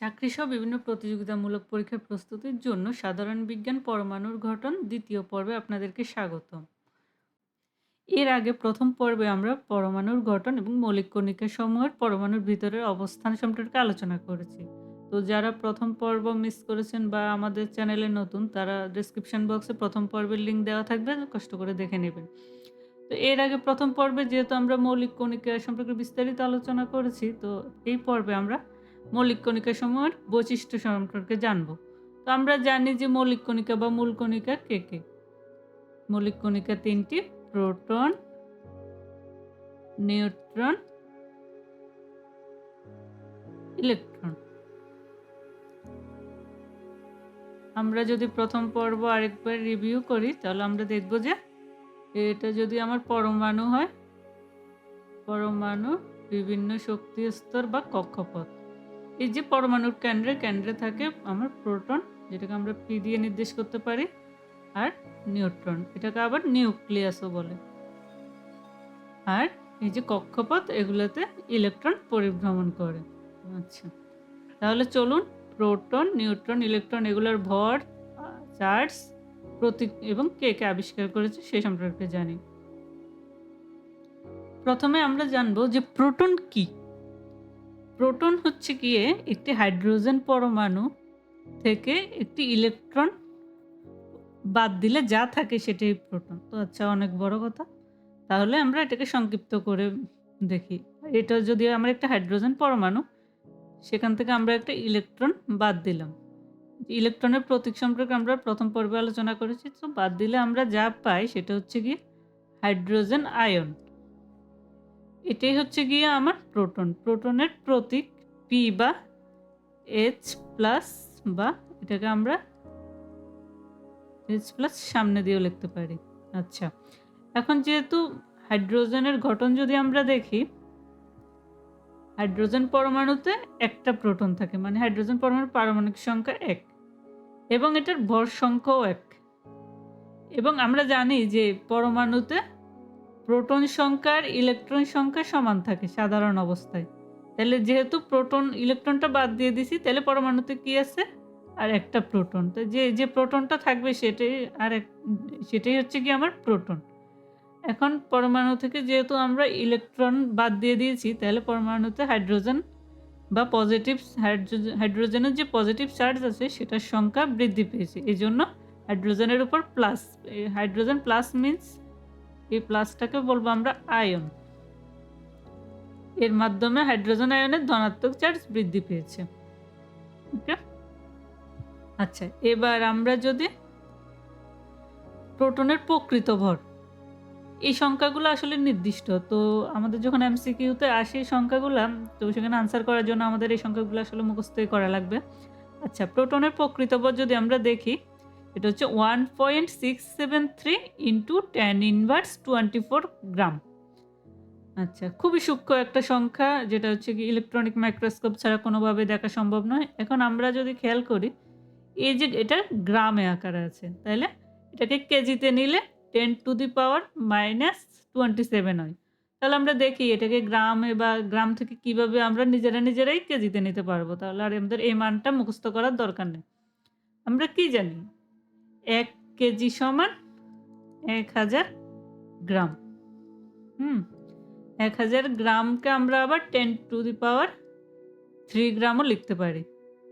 চাকরিসহ বিভিন্ন প্রতিযোগিতামূলক পরীক্ষার প্রস্তুতির জন্য সাধারণ বিজ্ঞান পরমাণুর গঠন দ্বিতীয় পর্বে আপনাদেরকে স্বাগতম এর আগে প্রথম পর্বে আমরা পরমাণুর গঠন এবং মৌলিক কণিকা সমূহের পরমাণুর ভিতরের অবস্থান সম্পর্কে আলোচনা করেছি। তো যারা প্রথম পর্ব মিস করেছেন বা আমাদের চ্যানেলে নতুন, তারা ডিসক্রিপশন বক্সে প্রথম পর্বের লিঙ্ক দেওয়া থাকবে, কষ্ট করে দেখে নেবেন। তো এর আগে প্রথম পর্বে যেহেতু আমরা মৌলিক কণিকা সম্পর্কে বিস্তারিত আলোচনা করেছি, তো এই পর্বে আমরা মৌলিক কণিকা সমূহের বৈশিষ্ট্য সম্পর্কে জানব। তো আমরা জানি যে মৌলিক কণিকা বা মূল কণিকা কে কে? মৌলিক কণিকা তিনটি, প্রোটন, নিউট্রন, ইলেকট্রন। আমরা যদি প্রথম পর্ব আরেকবার রিভিউ করি, তাহলে আমরা দেখব যে এটা যদি আমার পরমাণু হয়, পরমাণু বিভিন্ন শক্তি স্তর বা কক্ষপথ। এই যে পরমাণুর কেন্দ্রে কেন্দ্রে থাকে আমার প্রোটন, যেটাকে আমরা পি দিয়ে নির্দেশ করতে পারি, আর নিউট্রন, এটাকে আবার নিউক্লিয়াসও বলে। আর এই যে কক্ষপথ, এগুলোতে ইলেকট্রন পরিভ্রমণ করে। আচ্ছা তাহলে চলুন, প্রোটন, নিউট্রন, ইলেকট্রন, এগুলোর ভর, চার্জ, প্রতীক এবং কে কে আবিষ্কার করেছে সেই সম্পর্কে জানি। প্রথমে আমরা জানব যে প্রোটন কি। প্রোটন হচ্ছে গিয়ে একটি হাইড্রোজেন পরমাণু থেকে একটি ইলেকট্রন বাদ দিলে যা থাকে সেটাই প্রোটন। তো আচ্ছা অনেক বড় কথা। তাহলে আমরা এটাকে সংক্ষিপ্ত করে দেখি। এটা যদি আমরা একটা হাইড্রোজেন পরমাণু, সেখান থেকে আমরা একটা ইলেকট্রন বাদ দিলাম। ইলেকট্রনের প্রতীক সম্পর্কে আমরা প্রথম পর্বে আলোচনা করেছি। তো বাদ দিলে আমরা যা পাই সেটা হচ্ছে গিয়ে হাইড্রোজেন আয়ন। এটাই হচ্ছে গিয়ে আমার প্রোটন। প্রোটনের প্রতীক পি বা এইচ প্লাস বা এটাকে আমরা এইচ প্লাস সামনে দিয়েও লিখতে পারি। আচ্ছা এখন যেহেতু হাইড্রোজেনের গঠন যদি আমরা দেখি, হাইড্রোজেন পরমাণুতে একটা প্রোটন থাকে মানে হাইড্রোজেন পরমাণুর পারমাণবিক সংখ্যা এক এবং এটার ভর সংখ্যাও এক। এবং আমরা জানি যে পরমাণুতে প্রোটন সংখ্যার ইলেকট্রন সংখ্যা সমান থাকে সাধারণ অবস্থায়। তাহলে যেহেতু প্রোটন, ইলেকট্রনটা বাদ দিয়ে দিছি, তাহলে পরমাণুতে কি আছে? আর একটা প্রোটন। তো যে যে প্রোটনটা থাকবে সেটাই আর এক, সেটাই হচ্ছে কি আমার প্রোটন। এখন পরমাণু থেকে যেহেতু আমরা ইলেকট্রন বাদ দিয়ে দিয়েছি, তাহলে পরমাণুতে হাইড্রোজেন বা পজিটিভ হাইড্রোজেনের যে পজিটিভ চার্জ আছে, সেটার সংখ্যা বৃদ্ধি পেয়েছে। এই জন্য হাইড্রোজেনের উপর প্লাস হাইড্রোজেন প্লাস মিন্স এই প্লাসটাকে বলব আমরা আয়ন। এর মাধ্যমে হাইড্রোজেন আয়নের ধনাত্মক চার্জ বৃদ্ধি পেয়েছে। ওকে? আচ্ছা এবার আমরা যদি প্রোটনের প্রকৃত ভর, এই সংখ্যাগুলো আসলে নির্দিষ্ট। তো আমাদের যখন এমসিকিউতে আসে এই সংখ্যাগুলো, তো সেখানে আনসার করার জন্য আমাদের এই সংখ্যাগুলো আসলে মুখস্থই করা লাগবে। আচ্ছা প্রোটনের প্রকৃত ভর যদি আমরা দেখি এটা হচ্ছে one point six seven three into ten inverse twenty four gram আচ্ছা খুবই সূক্ষ্ম একটা সংখ্যা, যেটা হচ্ছে কি ইলেকট্রনিক মাইক্রোস্কোপ ছাড়া কোনোভাবে দেখা সম্ভব নয়। এখন আমরা যদি খেয়াল করি, এই যে এটা গ্রামে আকারে আছে তাহলে এটাকে কেজিতে নিলে ten to the power minus twenty seven হয়। তাহলে আমরা দেখি এটাকে গ্রামে বা গ্রাম থেকে কীভাবে আমরা নিজেরা নিজেরাই কেজিতে নিতে পারব, তাহলে আর আমাদের এই মানটা মুখস্থ করার দরকার নেই। আমরা কি জানি? এক কেজি সমান এক হাজার গ্রাম। হুম, এক হাজার গ্রামকে আমরা আবার ten to the power three গ্রামও লিখতে পারি।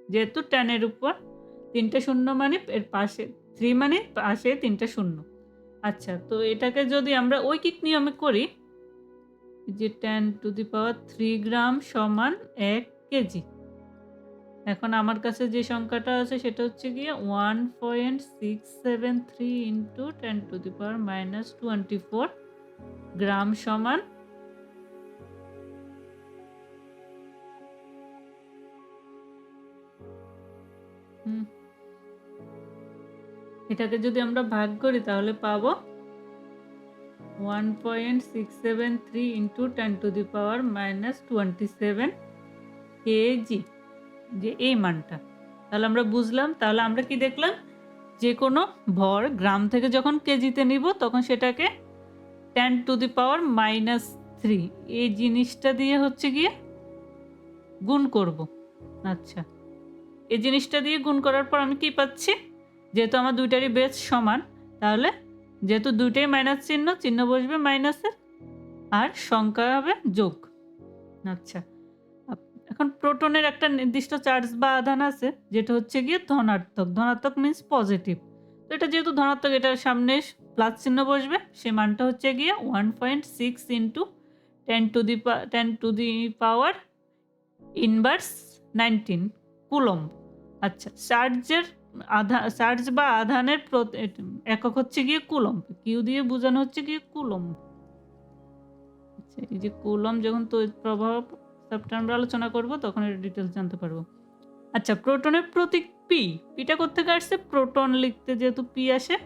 যেহেতু টেনের উপর তিনটে শূন্য মানে এর পাশে থ্রি মানে পাশে তিনটা শূন্য। আচ্ছা তো এটাকে যদি আমরা ঐকিক নিয়মে করি যে ten to the power three gram সমান এক কেজি। এখন আমার কাছে যে সংখ্যাটা আছে সেটা হচ্ছে গিয়ে one point six seven three into ten to the power minus twenty four gram সমান এটাকে যদি আমরা ভাগ করি তাহলে পাবো one point six seven three into ten to the power minus twenty seven KG যে এই মানটা। তাহলে আমরা বুঝলাম, তাহলে আমরা কি দেখলাম? যে কোনো ভর গ্রাম থেকে যখন কেজিতে নিব, তখন সেটাকে ten to the power minus three এই জিনিসটা দিয়ে হচ্ছে গিয়ে গুণ করব। আচ্ছা। এই জিনিসটা দিয়ে গুণ করার পর আমি কি পাচ্ছি? যেহেতু আমার দুইটারই বেস সমান, তাহলে যেহেতু দুইটাই মাইনাস চিহ্ন চিহ্ন বসবে মাইনাসের আর সংখ্যা হবে যোগ। আচ্ছা। এখন প্রোটনের একটা নির্দিষ্ট চার্জ বা আধান আছে, যেটা হচ্ছে গিয়ে ধনাত্মক। ধনাত্মক মিন্স পজিটিভ তো এটা যেহেতু ধনাত্মক এটার সামনে প্লাস চিহ্ন বসবে, সে মানটা হচ্ছে গিয়ে one point six into ten to the power ten to the power inverse nineteen coulomb আচ্ছা চার্জের আধা, চার্জ বা আধানের একক হচ্ছে গিয়ে কুলম কিউ দিয়ে বোঝানো হচ্ছে গিয়ে কুলম আচ্ছা এই যে কুলম যখন তড়িৎ প্রভাব চ্যাপ্টার আমরা আলোচনা করব, তখন এর ডিটেলস জানতে পারব। আচ্ছা প্রোটনের প্রতীক পি পিটা কোথেকে আসছে? প্রোটন লিখতে যেহেতু পি আসে।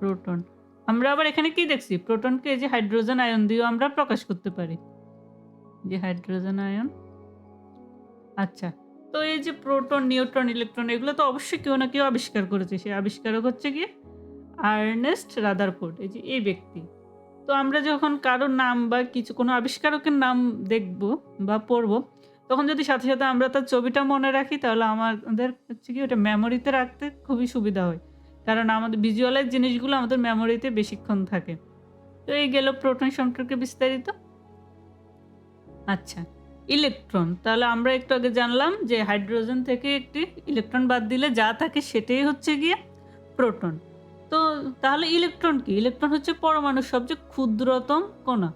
প্রোটন আমরা আবার এখানে কি দেখছি? প্রোটনকে যে হাইড্রোজেন আয়ন দিয়েও আমরা প্রকাশ করতে পারি। যে হাইড্রোজেন আয়ন আচ্ছা তো এই যে প্রোটন নিউট্রন ইলেকট্রন এগুলো তো অবশ্যই কেউ না কেউ আবিষ্কার করেছে। সেই আবিষ্কারক হচ্ছে কি আর্নেস্ট রাদারফোর্ড এই যে এই ব্যক্তি। তো আমরা যখন কারোর নাম বা কিছু, কোনো আবিষ্কারকের নাম দেখব বা পড়ব, তখন যদি সাথে সাথে আমরা তার ছবিটা মনে রাখি, তাহলে আমাদের হচ্ছে কি ওটা মেমোরিতে রাখতে খুবই সুবিধা হয়। কারণ আমাদের ভিজুয়ালাইজ জিনিসগুলো আমাদের মেমোরিতে বেশিক্ষণ থাকে। তো এই গেল প্রোটন সম্পর্কে বিস্তারিত। আচ্ছা ইলেকট্রন তাহলে আমরা একটু আগে জানলাম যে হাইড্রোজেন থেকে একটি ইলেকট্রন বাদ দিলে যা থাকে সেটাই হচ্ছে গিয়ে প্রোটন তো তাহলে ইলেকট্রন কি? ইলেকট্রন হচ্ছে পরমাণুর সবচেয়ে ক্ষুদ্রতম কণা।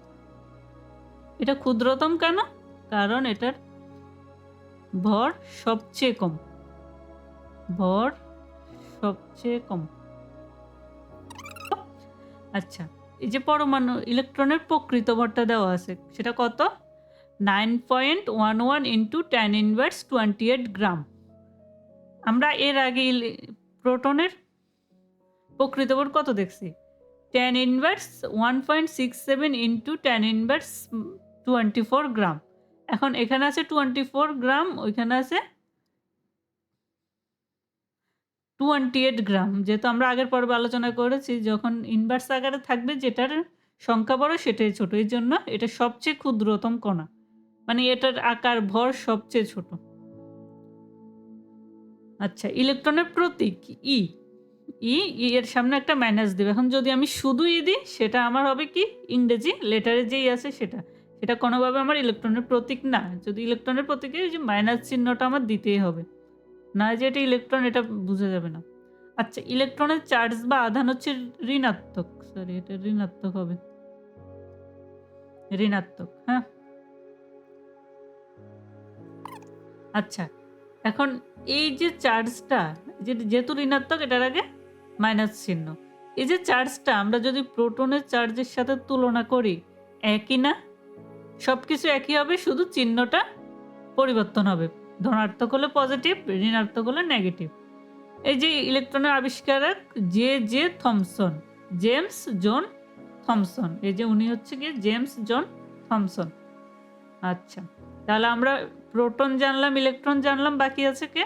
এটা ক্ষুদ্রতম কেন? কারণ এটার ভর সবচেয়ে কম। ভর সবচেয়ে কম। আচ্ছা এই যে পরমাণু ইলেকট্রনের প্রকৃত ভরটা দেওয়া আছে, সেটা কত? Nine point one one into ten inverse twenty eight gram আমরা এর আগে প্রোটনের প্রকৃত কত দেখছি? Ten inverse one point six seven into ten inverse twenty four gram এখন এখানে আছে টোয়েন্টি ফোর গ্রাম ওইখানে আছে টোয়েন্টি এইট গ্রাম যেহেতু আমরা আগের পর্বে আলোচনা করেছি, যখন ইনভার্স আকারে থাকবে, যেটার সংখ্যা বড় সেটাই ছোট। এই জন্য এটা সবচেয়ে ক্ষুদ্রতম কণা। মানে এটার আকার, ভর সবচেয়ে ছোট। আচ্ছা ইলেকট্রনের প্রতীক ই ই ই এর সামনে একটা মাইনাস দেবে। এখন যদি আমি শুধু ই দিই, সেটা আমার হবে কি? ইংরেজি লেটারে যেই আছে সেটা। সেটা কোনোভাবে আমার ইলেকট্রনের প্রতীক না। যদি ইলেকট্রনের প্রতীকে যে মাইনাস চিহ্নটা আমার দিতেই হবে। না যে এটা ইলেকট্রন এটা বোঝা যাবে না। আচ্ছা ইলেকট্রনের চার্জ বা আধান হচ্ছে ঋণাত্মক। সরি এটা ঋণাত্মক হবে। ঋণাত্মক হ্যাঁ? আচ্ছা এখন এই যে চার্জটা যেহেতু ঋণাত্মক, এটার আগে মাইনাস চিহ্ন। এই যে চার্জটা, আমরা যদি প্রোটনের চার্জের সাথে তুলনা করি, একই না? সব কিছু একই হবে, শুধু চিহ্নটা পরিবর্তন হবে। ধনাত্মক হলে পজিটিভ ঋণাত্মক হলে নেগেটিভ এই যে ইলেকট্রনের আবিষ্কারক J J Thomson James John Thomson এই যে উনি হচ্ছে গিয়ে জেমস জন থমসন আচ্ছা তাহলে আমরা প্রোটন জানলাম, ইলেকট্রন জানলাম, বাকি আছে কে?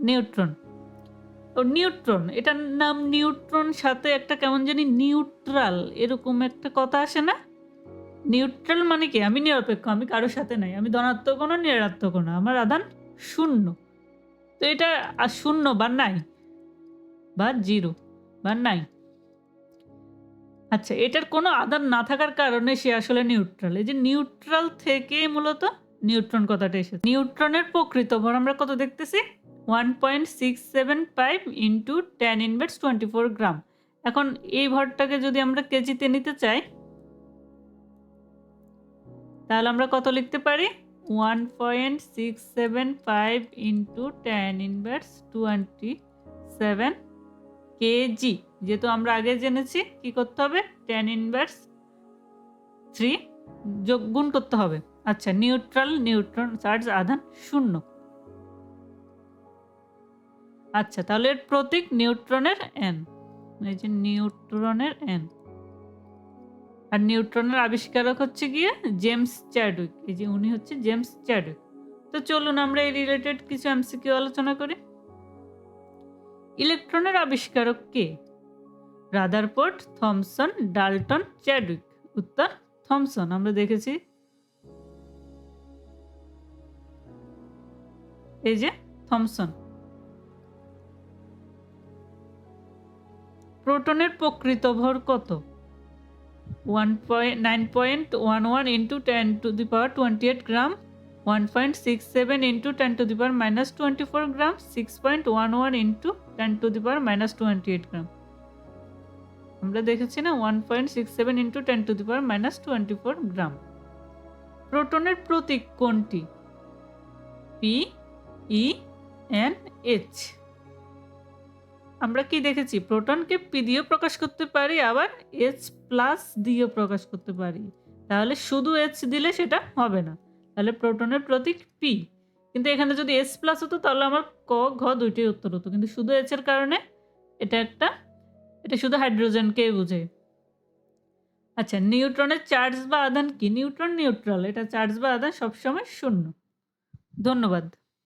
নিউট্রন। ও নিউট্রন এটার নাম নিউট্রন সাথে একটা কেমন জানি নিউট্রাল, এরকম একটা কথা আসে না? নিউট্রাল মানে কি? আমি নিরপেক্ষ, আমি কারোর সাথে নাই, আমি ধনাত্মক না নিরাত্মক না, আমার আধান শূন্য। তো এটা আর শূন্য বা নাই, বা জিরো, বা নাই। আচ্ছা এটার কোনো আধান না থাকার কারণে সে আসলে নিউট্রাল। এই যে নিউট্রাল থেকে মূলত নিউট্রন কথাটা এসেছে। নিউট্রনের প্রকৃত ভর আমরা কত দেখতেছি? One point six seven five into ten inverse twenty four gram এখন এই ভরটাকে যদি আমরা কেজিতে নিতে চাই, তাহলে আমরা কত লিখতে পারি? One point six seven five into ten inverse twenty seven KG যেহেতু আমরা আগে জেনেছি, কি করতে হবে? টেন ইনভার্স থ্রি যোগ গুণ করতে হবে। আচ্ছা নিউট্রাল নিউট্রন চার্জ আধান শূন্য। আচ্ছা তাহলে এর প্রতীক নিউট্রনের এন এই যে নিউট্রনের এন আর নিউট্রনের আবিষ্কারক হচ্ছে গিয়ে জেমস চ্যাডউইক। এই যে উনি হচ্ছে জেমস চ্যাডউইক। তো চলুন আমরা এই রিলেটেড কিছু এমসিকিউ আলোচনা করি। ইলেকট্রনের আবিষ্কারক কে? Rutherford, Thomson, Dalton, Chadwick. উত্তর, থমসন। আমরা দেখেছি। এই যে থমসন। প্রোটনের প্রকৃত ভর কত? One point nine point one one into ten to the power twenty eight gram one point six seven into ten to the power minus twenty four gram six point one one into ten to the power minus twenty eight gram আমরা দেখেছি না one point six seven into ten to the power minus twenty four gram প্রোটনের প্রতীক কোনটি? P E N H আমরা কি দেখেছি? প্রোটনকে P দিয়েও প্রকাশ করতে পারি, আবার এইচ প্লাস দিয়েও প্রকাশ করতে পারি। তাহলে শুধু এইচ দিলে সেটা হবে না। তাহলে প্রোটনের প্রতীক পি কিন্তু এখানে যদি এস প্লাস হতো, তাহলে আমার ক, ঘ দুইটাই উত্তর হতো। কিন্তু শুধু এর কারণে এটা একটা, এটা শুধু হাইড্রোজেনকেই বোঝে। আচ্ছা নিউট্রনের চার্জ বা আধান কি? নিউট্রন নিউট্রাল, এটা চার্জ বা আধান সবসময় শূন্য। ধন্যবাদ।